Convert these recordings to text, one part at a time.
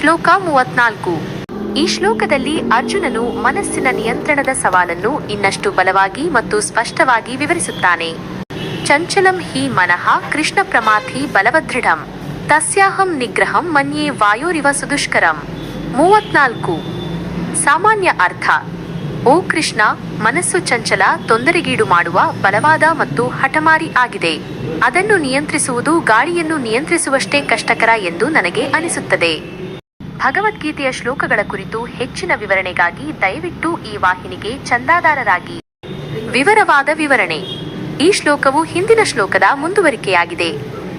ಶ್ಲೋಕ ಮೂವತ್ನಾಲ್ಕು. ಈ ಶ್ಲೋಕದಲ್ಲಿ ಅರ್ಜುನನು ಮನಸ್ಸಿನ ನಿಯಂತ್ರಣದ ಸವಾಲನ್ನು ಇನ್ನಷ್ಟು ಬಲವಾಗಿ ಮತ್ತು ಸ್ಪಷ್ಟವಾಗಿ ವಿವರಿಸುತ್ತಾನೆ. ಚಂಚಲಂ ಹಿ ಮನಃ ಕೃಷ್ಣ ಪ್ರಮಾಥಿ ಬಲವದೃಢಂ. ತಸ್ಯಾಹಂ ನಿಗ್ರಹಂ ಮನ್ಯೆ ವಾಯೋರಿವ ಸುದುಷ್ಕರಂ. ಮೂವತ್ನಾಲ್ಕು. ಸಾಮಾನ್ಯ ಅರ್ಥ. ಓ ಕೃಷ್ಣ, ಮನಸ್ಸು ಚಂಚಲ, ತೊಂದರೆಗೀಡು ಮಾಡುವ, ಬಲವಾದ ಮತ್ತು ಹಠಮಾರಿ ಆಗಿದೆ. ಅದನ್ನು ನಿಯಂತ್ರಿಸುವುದು ಗಾಳಿಯನ್ನು ನಿಯಂತ್ರಿಸುವಷ್ಟೇ ಕಷ್ಟಕರ ಎಂದು ನನಗೆ ಅನಿಸುತ್ತದೆ. ಭಗವದ್ಗೀತೆಯ ಶ್ಲೋಕಗಳ ಕುರಿತು ಹೆಚ್ಚಿನ ವಿವರಣೆಗಾಗಿ ದಯವಿಟ್ಟು ಈ ವಾಹಿನಿಗೆ ಚಂದಾದಾರರಾಗಿ. ವಿವರವಾದ ವಿವರಣೆ. ಈ ಶ್ಲೋಕವು ಹಿಂದಿನ ಶ್ಲೋಕದ ಮುಂದುವರಿಕೆಯಾಗಿದೆ.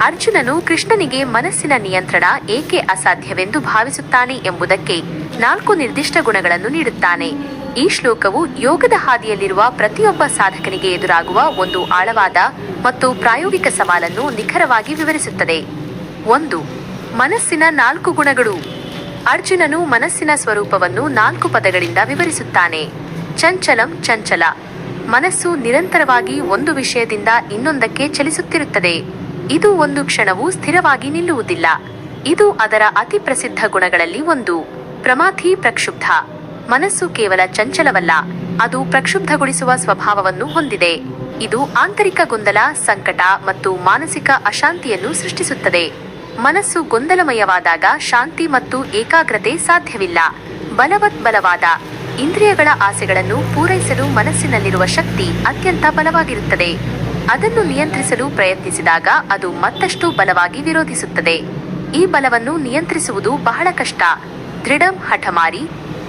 ಅರ್ಜುನನು ಕೃಷ್ಣನಿಗೆ ಮನಸ್ಸಿನ ನಿಯಂತ್ರಣ ಏಕೆ ಅಸಾಧ್ಯವೆಂದು ಭಾವಿಸುತ್ತಾನೆ ಎಂಬುದಕ್ಕೆ ನಾಲ್ಕು ನಿರ್ದಿಷ್ಟ ಗುಣಗಳನ್ನು ನೀಡುತ್ತಾನೆ. ಈ ಶ್ಲೋಕವು ಯೋಗದ ಹಾದಿಯಲ್ಲಿರುವ ಪ್ರತಿಯೊಬ್ಬ ಸಾಧಕನಿಗೆ ಎದುರಾಗುವ ಒಂದು ಆಳವಾದ ಮತ್ತು ಪ್ರಾಯೋಗಿಕ ಸವಾಲನ್ನು ನಿಖರವಾಗಿ ವಿವರಿಸುತ್ತದೆ. ಒಂದು, ಮನಸ್ಸಿನ ನಾಲ್ಕು ಗುಣಗಳು. ಅರ್ಜುನನು ಮನಸ್ಸಿನ ಸ್ವರೂಪವನ್ನು ನಾಲ್ಕು ಪದಗಳಿಂದ ವಿವರಿಸುತ್ತಾನೆ. ಚಂಚಲಂ ಚಂಚಲ. ಮನಸ್ಸು ನಿರಂತರವಾಗಿ ಒಂದು ವಿಷಯದಿಂದ ಇನ್ನೊಂದಕ್ಕೆ ಚಲಿಸುತ್ತಿರುತ್ತದೆ. ಇದು ಒಂದು ಕ್ಷಣವೂ ಸ್ಥಿರವಾಗಿ ನಿಲ್ಲುವುದಿಲ್ಲ. ಇದು ಅದರ ಅತಿ ಪ್ರಸಿದ್ಧ ಗುಣಗಳಲ್ಲಿ ಒಂದು. ಪ್ರಮಾಥಿ ಪ್ರಕ್ಷುಬ್ಧ. ಮನಸ್ಸು ಕೇವಲ ಚಂಚಲವಲ್ಲ, ಅದು ಪ್ರಕ್ಷುಬ್ಧಗೊಳಿಸುವ ಸ್ವಭಾವವನ್ನು ಹೊಂದಿದೆ. ಇದು ಆಂತರಿಕ ಗೊಂದಲ, ಸಂಕಟ ಮತ್ತು ಮಾನಸಿಕ ಅಶಾಂತಿಯನ್ನು ಸೃಷ್ಟಿಸುತ್ತದೆ. ಮನಸ್ಸು ಗೊಂದಲಮಯವಾದಾಗ ಶಾಂತಿ ಮತ್ತು ಏಕಾಗ್ರತೆ ಸಾಧ್ಯವಿಲ್ಲ. ಬಲವತ್ ಬಲವಾದ ಇಂದ್ರಿಯಗಳ ಆಸೆಗಳನ್ನು ಪೂರೈಸಲು ಮನಸ್ಸಿನಲ್ಲಿರುವ ಶಕ್ತಿ ಅತ್ಯಂತ ಬಲವಾಗಿರುತ್ತದೆ. ಅದನ್ನು ನಿಯಂತ್ರಿಸಲು ಪ್ರಯತ್ನಿಸಿದಾಗ ಅದು ಮತ್ತಷ್ಟು ಬಲವಾಗಿ ವಿರೋಧಿಸುತ್ತದೆ. ಈ ಬಲವನ್ನು ನಿಯಂತ್ರಿಸುವುದು ಬಹಳ ಕಷ್ಟ. ದೃಢಂ ಹಠಮಾರಿ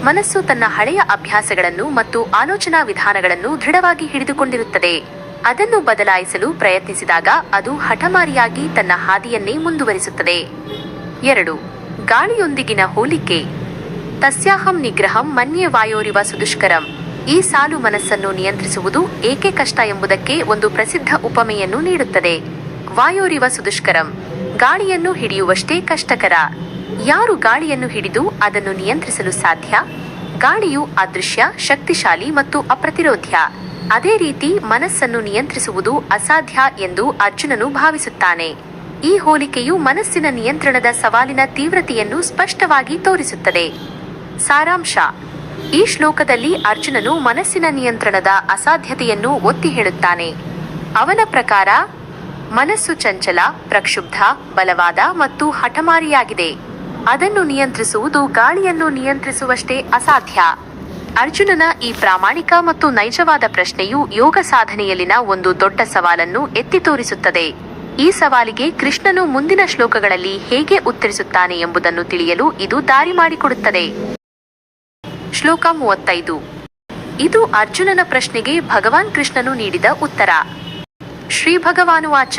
ಮನಸ್ಸು ತನ್ನ ಹಳೆಯ ಅಭ್ಯಾಸಗಳನ್ನು ಮತ್ತು ಆಲೋಚನಾ ವಿಧಾನಗಳನ್ನು ದೃಢವಾಗಿ ಹಿಡಿದುಕೊಂಡಿರುತ್ತದೆ. ಅದನ್ನು ಬದಲಾಯಿಸಲು ಪ್ರಯತ್ನಿಸಿದಾಗ ಅದು ಹಠಮಾರಿಯಾಗಿ ತನ್ನ ಹಾದಿಯನ್ನೇ ಮುಂದುವರಿಸುತ್ತದೆ. ಎರಡು, ಗಾಳಿಯೊಂದಿಗಿನ ಹೋಲಿಕೆ. ತಸ್ಯಾಹಂ ನಿಗ್ರಹಂ ಮನ್ಯೆ ವಾಯೋರಿವ ಸುದುಷ್ಕರಂ. ಈ ಸಾಲು ಮನಸ್ಸನ್ನು ನಿಯಂತ್ರಿಸುವುದು ಏಕೆ ಕಷ್ಟ ಎಂಬುದಕ್ಕೆ ಒಂದು ಪ್ರಸಿದ್ಧ ಉಪಮೆಯನ್ನು ನೀಡುತ್ತದೆ. ವಾಯೋರಿವ ಸುದುಷ್ಕರಂ. ಗಾಳಿಯನ್ನು ಹಿಡಿಯುವಷ್ಟೇ ಕಷ್ಟಕರ. ಯಾರು ಗಾಳಿಯನ್ನು ಹಿಡಿದು ಅದನ್ನು ನಿಯಂತ್ರಿಸಲು ಸಾಧ್ಯ? ಗಾಳಿಯು ಅದೃಶ್ಯ, ಶಕ್ತಿಶಾಲಿ ಮತ್ತು ಅಪ್ರತಿರೋಧ್ಯ. ಅದೇ ರೀತಿ ಮನಸ್ಸನ್ನು ನಿಯಂತ್ರಿಸುವುದು ಅಸಾಧ್ಯ ಎಂದು ಅರ್ಜುನನು ಭಾವಿಸುತ್ತಾನೆ. ಈ ಹೋಲಿಕೆಯು ಮನಸ್ಸಿನ ನಿಯಂತ್ರಣದ ಸವಾಲಿನ ತೀವ್ರತೆಯನ್ನು ಸ್ಪಷ್ಟವಾಗಿ ತೋರಿಸುತ್ತದೆ. ಸಾರಾಂಶ. ಈ ಶ್ಲೋಕದಲ್ಲಿ ಅರ್ಜುನನು ಮನಸ್ಸಿನ ನಿಯಂತ್ರಣದ ಅಸಾಧ್ಯತೆಯನ್ನು ಒತ್ತಿ ಹೇಳುತ್ತಾನೆ. ಅವನ ಪ್ರಕಾರ, ಮನಸ್ಸು ಚಂಚಲ, ಪ್ರಕ್ಷುಬ್ಧ, ಬಲವಾದ ಮತ್ತು ಹಠಮಾರಿಯಾಗಿದೆ. ಅದನ್ನು ನಿಯಂತ್ರಿಸುವುದು ಗಾಳಿಯನ್ನು ನಿಯಂತ್ರಿಸುವಷ್ಟೇ ಅಸಾಧ್ಯ. ಅರ್ಜುನನ ಈ ಪ್ರಾಮಾಣಿಕ ಮತ್ತು ನೈಜವಾದ ಪ್ರಶ್ನೆಯು ಯೋಗ ಸಾಧನೆಯಲ್ಲಿನ ಒಂದು ದೊಡ್ಡ ಸವಾಲನ್ನು ಎತ್ತಿ ತೋರಿಸುತ್ತದೆ. ಈ ಸವಾಲಿಗೆ ಕೃಷ್ಣನು ಮುಂದಿನ ಶ್ಲೋಕಗಳಲ್ಲಿ ಹೇಗೆ ಉತ್ತರಿಸುತ್ತಾನೆ ಎಂಬುದನ್ನು ತಿಳಿಯಲು ಇದು ದಾರಿ ಮಾಡಿಕೊಡುತ್ತದೆ. ಶ್ಲೋಕ ಮೂವತ್ತೈದು. ಇದು ಅರ್ಜುನನ ಪ್ರಶ್ನೆಗೆ ಭಗವಾನ್ ಕೃಷ್ಣನು ನೀಡಿದ ಉತ್ತರ. ಶ್ರೀ ಭಗವಾನುವಾಚ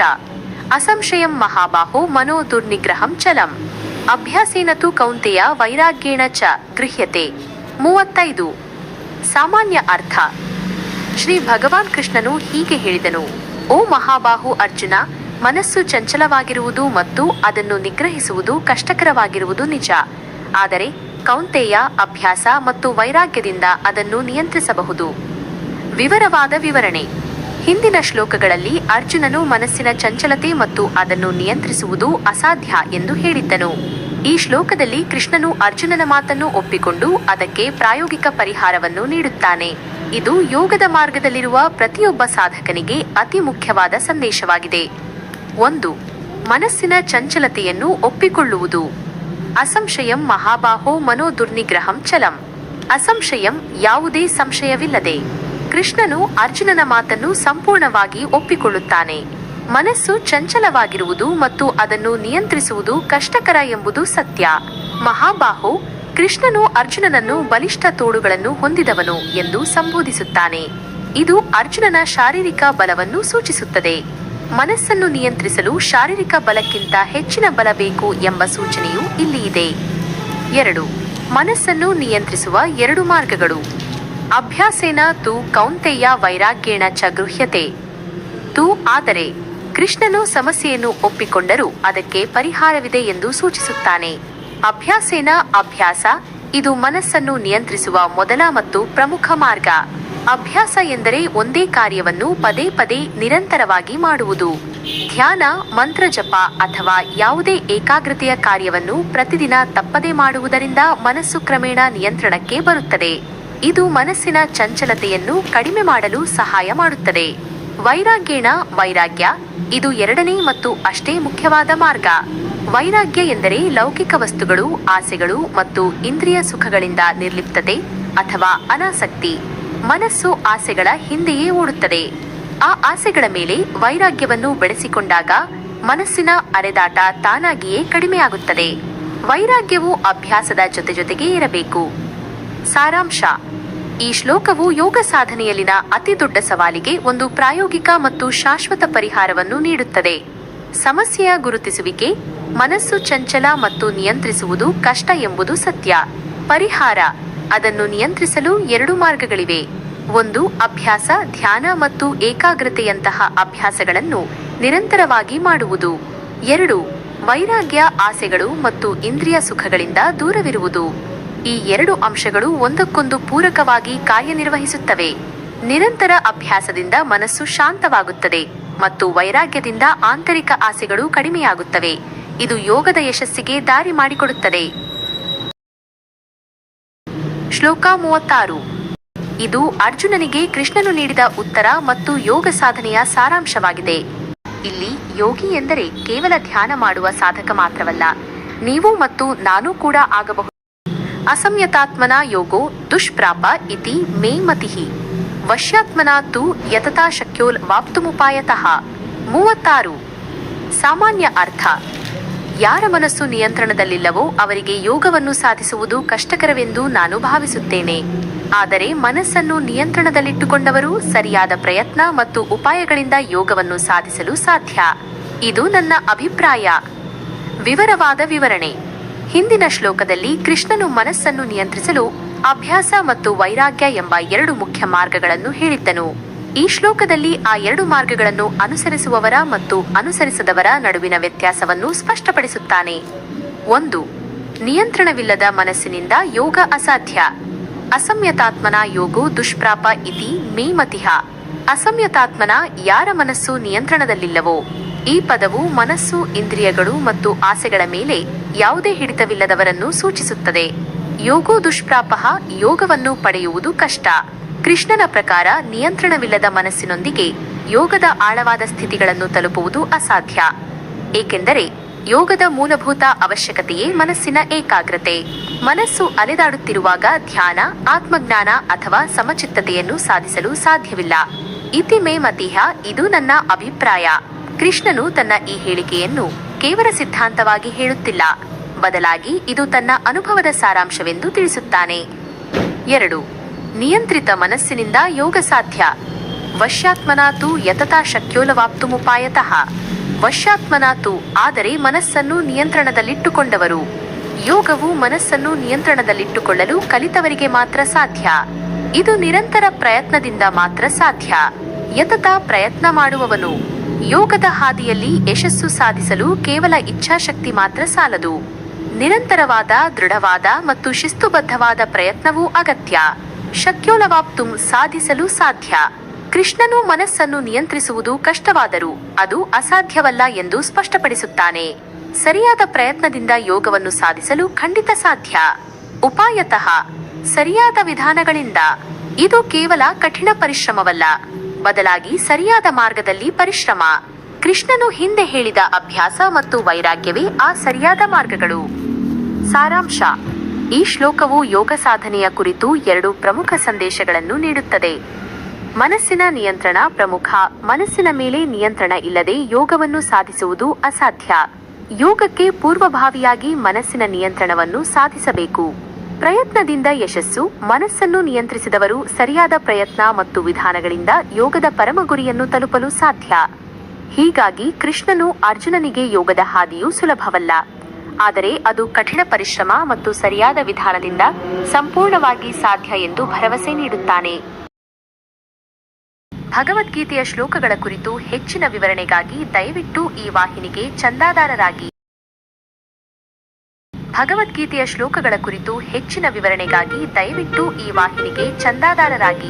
ಅಸಂಶಯಂ ಮಹಾಬಾಹೋ ಮನೋ ದುರ್ನಿಗ್ರಹಂ ಚಲಂ. ಅಭ್ಯಾಸೇನ ತು ಕೌಂತೆಯ ವೈರಾಗ್ಯೇಣ ಚ ಗೃಹ್ಯತೆ. ಮೂವತ್ತೈದು. ಸಾಮಾನ್ಯ ಅರ್ಥ. ಶ್ರೀ ಭಗವಾನ್ ಕೃಷ್ಣನು ಹೀಗೆ ಹೇಳಿದನು, ಓ ಮಹಾಬಾಹು ಅರ್ಜುನ, ಮನಸ್ಸು ಚಂಚಲವಾಗಿರುವುದು ಮತ್ತು ಅದನ್ನು ನಿಗ್ರಹಿಸುವುದು ಕಷ್ಟಕರವಾಗಿರುವುದು ನಿಜ. ಆದರೆ ಕೌಂತೆಯ, ಅಭ್ಯಾಸ ಮತ್ತು ವೈರಾಗ್ಯದಿಂದ ಅದನ್ನು ನಿಯಂತ್ರಿಸಬಹುದು. ವಿವರವಾದ ವಿವರಣೆ. ಹಿಂದಿನ ಶ್ಲೋಕಗಳಲ್ಲಿ ಅರ್ಜುನನು ಮನಸ್ಸಿನ ಚಂಚಲತೆ ಮತ್ತು ಅದನ್ನು ನಿಯಂತ್ರಿಸುವುದು ಅಸಾಧ್ಯ ಎಂದು ಹೇಳಿದ್ದನು. ಈ ಶ್ಲೋಕದಲ್ಲಿ ಕೃಷ್ಣನು ಅರ್ಜುನನ ಮಾತನ್ನು ಒಪ್ಪಿಕೊಂಡು ಅದಕ್ಕೆ ಪ್ರಾಯೋಗಿಕ ಪರಿಹಾರವನ್ನು ನೀಡುತ್ತಾನೆ. ಇದು ಯೋಗದ ಮಾರ್ಗದಲ್ಲಿರುವ ಪ್ರತಿಯೊಬ್ಬ ಸಾಧಕನಿಗೆ ಅತಿ ಮುಖ್ಯವಾದ ಸಂದೇಶವಾಗಿದೆ. ಒಂದು, ಮನಸ್ಸಿನ ಚಂಚಲತೆಯನ್ನು ಒಪ್ಪಿಕೊಳ್ಳುವುದು. ಅಸಂಶಯಂ ಮಹಾಬಾಹೋ ಮನೋದುರ್ನಿಗ್ರಹಂ ಚಲಂ. ಅಸಂಶಯಂ ಯಾವುದೇ ಸಂಶಯವಿಲ್ಲದೆ ಕೃಷ್ಣನು ಅರ್ಜುನನ ಮಾತನ್ನು ಸಂಪೂರ್ಣವಾಗಿ ಒಪ್ಪಿಕೊಳ್ಳುತ್ತಾನೆ. ಮನಸ್ಸು ಚಂಚಲವಾಗಿರುವುದು ಮತ್ತು ಅದನ್ನು ನಿಯಂತ್ರಿಸುವುದು ಕಷ್ಟಕರ ಎಂಬುದು ಸತ್ಯ. ಮಹಾಬಾಹು ಕೃಷ್ಣನು ಅರ್ಜುನನನ್ನು ಬಲಿಷ್ಠ ತೋಳುಗಳನ್ನು ಹೊಂದಿದವನು ಎಂದು ಸಂಬೋಧಿಸುತ್ತಾನೆ. ಇದು ಅರ್ಜುನನ ಶಾರೀರಿಕ ಬಲವನ್ನು ಸೂಚಿಸುತ್ತದೆ. ಮನಸ್ಸನ್ನು ನಿಯಂತ್ರಿಸಲು ಶಾರೀರಿಕ ಬಲಕ್ಕಿಂತ ಹೆಚ್ಚಿನ ಬಲ ಬೇಕು ಎಂಬ ಸೂಚನೆಯು ಇಲ್ಲಿ ಇದೆ ಎರಡು. ಮನಸ್ಸನ್ನು ನಿಯಂತ್ರಿಸುವ ಎರಡು ಮಾರ್ಗಗಳು. ಅಭ್ಯಾಸೇನ ತು ಕೌಂತೆಯ ವೈರಾಗ್ಯೇಣ ಚ ಗೃಹ್ಯತೆ. ತು ಆದರೆ ಕೃಷ್ಣನು ಸಮಸ್ಯೆಯನ್ನು ಒಪ್ಪಿಕೊಂಡರೂ ಅದಕ್ಕೆ ಪರಿಹಾರವಿದೆ ಎಂದು ಸೂಚಿಸುತ್ತಾನೆ. ಅಭ್ಯಾಸೇನ ಅಭ್ಯಾಸ, ಇದು ಮನಸ್ಸನ್ನು ನಿಯಂತ್ರಿಸುವ ಮೊದಲ ಮತ್ತು ಪ್ರಮುಖ ಮಾರ್ಗ. ಅಭ್ಯಾಸ ಎಂದರೆ ಒಂದೇ ಕಾರ್ಯವನ್ನು ಪದೇ ಪದೇ ನಿರಂತರವಾಗಿ ಮಾಡುವುದು. ಧ್ಯಾನ, ಮಂತ್ರ ಜಪ ಅಥವಾ ಯಾವುದೇ ಏಕಾಗ್ರತೆಯ ಕಾರ್ಯವನ್ನು ಪ್ರತಿದಿನ ತಪ್ಪದೇ ಮಾಡುವುದರಿಂದ ಮನಸ್ಸು ಕ್ರಮೇಣ ನಿಯಂತ್ರಣಕ್ಕೆ ಬರುತ್ತದೆ. ಇದು ಮನಸ್ಸಿನ ಚಂಚಲತೆಯನ್ನು ಕಡಿಮೆ ಮಾಡಲು ಸಹಾಯ ಮಾಡುತ್ತದೆ. ವೈರಾಗ್ಯೇಣ ವೈರಾಗ್ಯ, ಇದು ಎರಡನೇ ಮತ್ತು ಅಷ್ಟೇ ಮುಖ್ಯವಾದ ಮಾರ್ಗ. ವೈರಾಗ್ಯ ಎಂದರೆ ಲೌಕಿಕ ವಸ್ತುಗಳು, ಆಸೆಗಳು ಮತ್ತು ಇಂದ್ರಿಯ ಸುಖಗಳಿಂದ ನಿರ್ಲಿಪ್ತತೆ ಅಥವಾ ಅನಾಸಕ್ತಿ. ಮನಸ್ಸು ಆಸೆಗಳ ಹಿಂದೆಯೇ ಓಡುತ್ತದೆ. ಆ ಆಸೆಗಳ ಮೇಲೆ ವೈರಾಗ್ಯವನ್ನು ಬೆಳೆಸಿಕೊಂಡಾಗ ಮನಸ್ಸಿನ ಅರೆದಾಟ ತಾನಾಗಿಯೇ ಕಡಿಮೆಯಾಗುತ್ತದೆ. ವೈರಾಗ್ಯವು ಅಭ್ಯಾಸದ ಜೊತೆ ಜೊತೆಗೇ ಇರಬೇಕು. ಸಾರಾಂಶ. ಈ ಶ್ಲೋಕವು ಯೋಗ ಸಾಧನೆಯಲ್ಲಿನ ಅತಿ ದೊಡ್ಡ ಸವಾಲಿಗೆ ಒಂದು ಪ್ರಾಯೋಗಿಕ ಮತ್ತು ಶಾಶ್ವತ ಪರಿಹಾರವನ್ನು ನೀಡುತ್ತದೆ. ಸಮಸ್ಯೆಯ ಗುರುತಿಸುವಿಕೆ, ಮನಸ್ಸು ಚಂಚಲ ಮತ್ತು ನಿಯಂತ್ರಿಸುವುದು ಕಷ್ಟ ಎಂಬುದು ಸತ್ಯ. ಪರಿಹಾರ, ಅದನ್ನು ನಿಯಂತ್ರಿಸಲು ಎರಡು ಮಾರ್ಗಗಳಿವೆ. ಒಂದು, ಅಭ್ಯಾಸ, ಧ್ಯಾನ ಮತ್ತು ಏಕಾಗ್ರತೆಯಂತಹ ಅಭ್ಯಾಸಗಳನ್ನು ನಿರಂತರವಾಗಿ ಮಾಡುವುದು. ಎರಡು, ವೈರಾಗ್ಯ, ಆಸೆಗಳು ಮತ್ತು ಇಂದ್ರಿಯ ಸುಖಗಳಿಂದ ದೂರವಿರುವುದು. ಈ ಎರಡು ಅಂಶಗಳು ಒಂದಕ್ಕೊಂದು ಪೂರಕವಾಗಿ ಕಾರ್ಯನಿರ್ವಹಿಸುತ್ತವೆ. ನಿರಂತರ ಅಭ್ಯಾಸದಿಂದ ಮನಸ್ಸು ಶಾಂತವಾಗುತ್ತದೆ ಮತ್ತು ವೈರಾಗ್ಯದಿಂದ ಆಂತರಿಕ ಆಸೆಗಳು ಕಡಿಮೆಯಾಗುತ್ತವೆ. ಇದು ಯೋಗದ ಯಶಸ್ಸಿಗೆ ದಾರಿ ಮಾಡಿಕೊಡುತ್ತದೆ. ಶ್ಲೋಕ ಮೂವತ್ತಾರು. ಇದು ಅರ್ಜುನನಿಗೆ ಕೃಷ್ಣನು ನೀಡಿದ ಉತ್ತರ ಮತ್ತು ಯೋಗ ಸಾಧನೆಯ ಸಾರಾಂಶವಾಗಿದೆ. ಇಲ್ಲಿ ಯೋಗಿ ಎಂದರೆ ಕೇವಲ ಧ್ಯಾನ ಮಾಡುವ ಸಾಧಕ ಮಾತ್ರವಲ್ಲ, ನೀವು ಮತ್ತು ನಾನು ಕೂಡ ಆಗಬಹುದು. ಅಸಂಯತಾತ್ಮನ ಯೋಗೋ ದುಷ್ಪ್ರಾಪ ಇತಿ ಮೇ ಮತಿಃ ವಶ್ಯಾತ್ಮನ ತು ಯತತಾ ಶಕ್ಯೋಲ್ ವಾಪ್ತುಮುಪಾಯತಃ. ಮೂವತ್ತಾರು. ಸಾಮಾನ್ಯ ಅರ್ಥ. ಯಾರ ಮನಸ್ಸು ನಿಯಂತ್ರಣದಲ್ಲಿಲ್ಲವೋ ಅವರಿಗೆ ಯೋಗವನ್ನು ಸಾಧಿಸುವುದು ಕಷ್ಟಕರವೆಂದು ನಾನು ಭಾವಿಸುತ್ತೇನೆ. ಆದರೆ ಮನಸ್ಸನ್ನು ನಿಯಂತ್ರಣದಲ್ಲಿಟ್ಟುಕೊಂಡವರು ಸರಿಯಾದ ಪ್ರಯತ್ನ ಮತ್ತು ಉಪಾಯಗಳಿಂದ ಯೋಗವನ್ನು ಸಾಧಿಸಲು ಸಾಧ್ಯ. ಇದು ನನ್ನ ಅಭಿಪ್ರಾಯ. ವಿವರವಾದ ವಿವರಣೆ. ಹಿಂದಿನ ಶ್ಲೋಕದಲ್ಲಿ ಕೃಷ್ಣನು ಮನಸ್ಸನ್ನು ನಿಯಂತ್ರಿಸಲು ಅಭ್ಯಾಸ ಮತ್ತು ವೈರಾಗ್ಯ ಎಂಬ ಎರಡು ಮುಖ್ಯ ಮಾರ್ಗಗಳನ್ನು ಹೇಳಿದ್ದನು. ಈ ಶ್ಲೋಕದಲ್ಲಿ ಆ ಎರಡು ಮಾರ್ಗಗಳನ್ನು ಅನುಸರಿಸುವವರ ಮತ್ತು ಅನುಸರಿಸದವರ ನಡುವಿನ ವ್ಯತ್ಯಾಸವನ್ನು ಸ್ಪಷ್ಟಪಡಿಸುತ್ತಾನೆ. ಒಂದು, ನಿಯಂತ್ರಣವಿಲ್ಲದ ಮನಸ್ಸಿನಿಂದ ಯೋಗ ಅಸಾಧ್ಯ. ಅಸಮ್ಯತಾತ್ಮನ ಯೋಗೋ ದುಷ್ಪ್ರಾಪ ಇತಿ ಮೇಮತಿಹ ಅಸಮ್ಯತಾತ್ಮನ ಯಾರ ಮನಸ್ಸು ನಿಯಂತ್ರಣದಲ್ಲಿಲ್ಲವೋ, ಈ ಪದವು ಮನಸ್ಸು, ಇಂದ್ರಿಯಗಳು ಮತ್ತು ಆಸೆಗಳ ಮೇಲೆ ಯಾವುದೇ ಹಿಡಿತವಿಲ್ಲದವರನ್ನು ಸೂಚಿಸುತ್ತದೆ. ಯೋಗೋ ದುಷ್ಪ್ರಾಪಃ ಯೋಗವನ್ನು ಪಡೆಯುವುದು ಕಷ್ಟ. ಕೃಷ್ಣನ ಪ್ರಕಾರ ನಿಯಂತ್ರಣವಿಲ್ಲದ ಮನಸ್ಸಿನೊಂದಿಗೆ ಯೋಗದ ಆಳವಾದ ಸ್ಥಿತಿಗಳನ್ನು ತಲುಪುವುದು ಅಸಾಧ್ಯ. ಏಕೆಂದರೆ ಯೋಗದ ಮೂಲಭೂತ ಅವಶ್ಯಕತೆಯೇ ಮನಸ್ಸಿನ ಏಕಾಗ್ರತೆ. ಮನಸ್ಸು ಅಲೆದಾಡುತ್ತಿರುವಾಗ ಧ್ಯಾನ, ಆತ್ಮಜ್ಞಾನ ಅಥವಾ ಸಮಚಿತ್ತತೆಯನ್ನು ಸಾಧಿಸಲು ಸಾಧ್ಯವಿಲ್ಲ. ಇತಿ ಮೇ ಮತಿಹ, ಇದು ನನ್ನ ಅಭಿಪ್ರಾಯ. ಕೃಷ್ಣನು ತನ್ನ ಈ ಹೇಳಿಕೆಯನ್ನು ಕೇವಲ ಸಿದ್ಧಾಂತವಾಗಿ ಹೇಳುತ್ತಿಲ್ಲ. ಬದಲಾಗಿ ಇದು ತನ್ನ ಅನುಭವದ ಸಾರಾಂಶವೆಂದು ತಿಳಿಸುತ್ತಾನೆ. ಎರಡು, ನಿಯಂತ್ರಿತ ಮನಸ್ಸಿನಿಂದ ಯೋಗ ಸಾಧ್ಯ. ವಶ್ಯಾತ್ಮನಾತು ಯತತಾ ಶಕ್ಯೋಲವಾಪ್ತುಮುಪಾಯತಃ ವಶ್ಯಾತ್ಮನಾತು ಆದರೆ ಮನಸ್ಸನ್ನು ನಿಯಂತ್ರಣದಲ್ಲಿಟ್ಟುಕೊಂಡವರು. ಯೋಗವು ಮನಸ್ಸನ್ನು ನಿಯಂತ್ರಣದಲ್ಲಿಟ್ಟುಕೊಳ್ಳಲು ಕಲಿತವರಿಗೆ ಮಾತ್ರ ಸಾಧ್ಯ. ಇದು ನಿರಂತರ ಪ್ರಯತ್ನದಿಂದ ಮಾತ್ರ ಸಾಧ್ಯ. ಯತತಾ ಪ್ರಯತ್ನ ಮಾಡುವವನು. ಯೋಗದ ಹಾದಿಯಲ್ಲಿ ಯಶಸ್ಸು ಸಾಧಿಸಲು ಕೇವಲ ಇಚ್ಛಾಶಕ್ತಿ ಮಾತ್ರ ಸಾಲದು. ನಿರಂತರವಾದ, ದೃಢವಾದ ಮತ್ತು ಶಿಸ್ತುಬದ್ಧವಾದ ಪ್ರಯತ್ನವೂ ಅಗತ್ಯ. ಶಕ್ಯೋಲವಾಪ್ತು ಸಾಧಿಸಲು ಸಾಧ್ಯ. ಕೃಷ್ಣನು ಮನಸ್ಸನ್ನು ನಿಯಂತ್ರಿಸುವುದು ಕಷ್ಟವಾದರೂ ಅದು ಅಸಾಧ್ಯವಲ್ಲ ಎಂದು ಸ್ಪಷ್ಟಪಡಿಸುತ್ತಾನೆ. ಸರಿಯಾದ ಪ್ರಯತ್ನದಿಂದ ಯೋಗವನ್ನು ಸಾಧಿಸಲು ಖಂಡಿತ ಸಾಧ್ಯ. ಉಪಾಯತಃ, ಸರಿಯಾದ ವಿಧಾನಗಳಿಂದ. ಇದು ಕೇವಲ ಕಠಿಣ ಪರಿಶ್ರಮವಲ್ಲ. ಬದಲಾಗಿ ಸರಿಯಾದ ಮಾರ್ಗದಲ್ಲಿ ಪರಿಶ್ರಮ. ಕೃಷ್ಣನು ಹಿಂದೆ ಹೇಳಿದ ಅಭ್ಯಾಸ ಮತ್ತು ವೈರಾಗ್ಯವೇ ಆ ಸರಿಯಾದ ಮಾರ್ಗಗಳು. ಸಾರಾಂಶ. ಈ ಶ್ಲೋಕವು ಯೋಗ ಸಾಧನೆಯ ಕುರಿತು ಎರಡು ಪ್ರಮುಖ ಸಂದೇಶಗಳನ್ನು ನೀಡುತ್ತದೆ. ಮನಸ್ಸಿನ ನಿಯಂತ್ರಣ ಪ್ರಮುಖ, ಮನಸ್ಸಿನ ಮೇಲೆ ನಿಯಂತ್ರಣ ಇಲ್ಲದೆ ಯೋಗವನ್ನು ಸಾಧಿಸುವುದು ಅಸಾಧ್ಯ. ಯೋಗಕ್ಕೆ ಪೂರ್ವಭಾವಿಯಾಗಿ ಮನಸ್ಸಿನ ನಿಯಂತ್ರಣವನ್ನು ಸಾಧಿಸಬೇಕು. ಪ್ರಯತ್ನದಿಂದ ಯಶಸ್ಸು, ಮನಸ್ಸನ್ನು ನಿಯಂತ್ರಿಸಿದವರು ಸರಿಯಾದ ಪ್ರಯತ್ನ ಮತ್ತು ವಿಧಾನಗಳಿಂದ ಯೋಗದ ಪರಮ ಗುರಿಯನ್ನು ತಲುಪಲು ಸಾಧ್ಯ. ಹೀಗಾಗಿ ಕೃಷ್ಣನು ಅರ್ಜುನನಿಗೆ ಯೋಗದ ಹಾದಿಯು ಸುಲಭವಲ್ಲ. ಆದರೆ ಅದು ಕಠಿಣ ಪರಿಶ್ರಮ ಮತ್ತು ಸರಿಯಾದ ವಿಧಾನದಿಂದ ಸಂಪೂರ್ಣವಾಗಿ ಸಾಧ್ಯ ಎಂದು ಭರವಸೆ ನೀಡುತ್ತಾನೆ. ಭಗವದ್ಗೀತೆಯ ಶ್ಲೋಕಗಳ ಕುರಿತು ಹೆಚ್ಚಿನ ವಿವರಣೆಗಾಗಿ ದಯವಿಟ್ಟು ಈ ವಾಹಿನಿಗೆ ಚಂದಾದಾರರಾಗಿ ಭಗವದ್ಗೀತೆಯ ಶ್ಲೋಕಗಳ ಕುರಿತು ಹೆಚ್ಚಿನ ವಿವರಣೆಗಾಗಿ ದಯವಿಟ್ಟು ಈ ವಾಹಿನಿಗೆ ಚಂದಾದಾರರಾಗಿ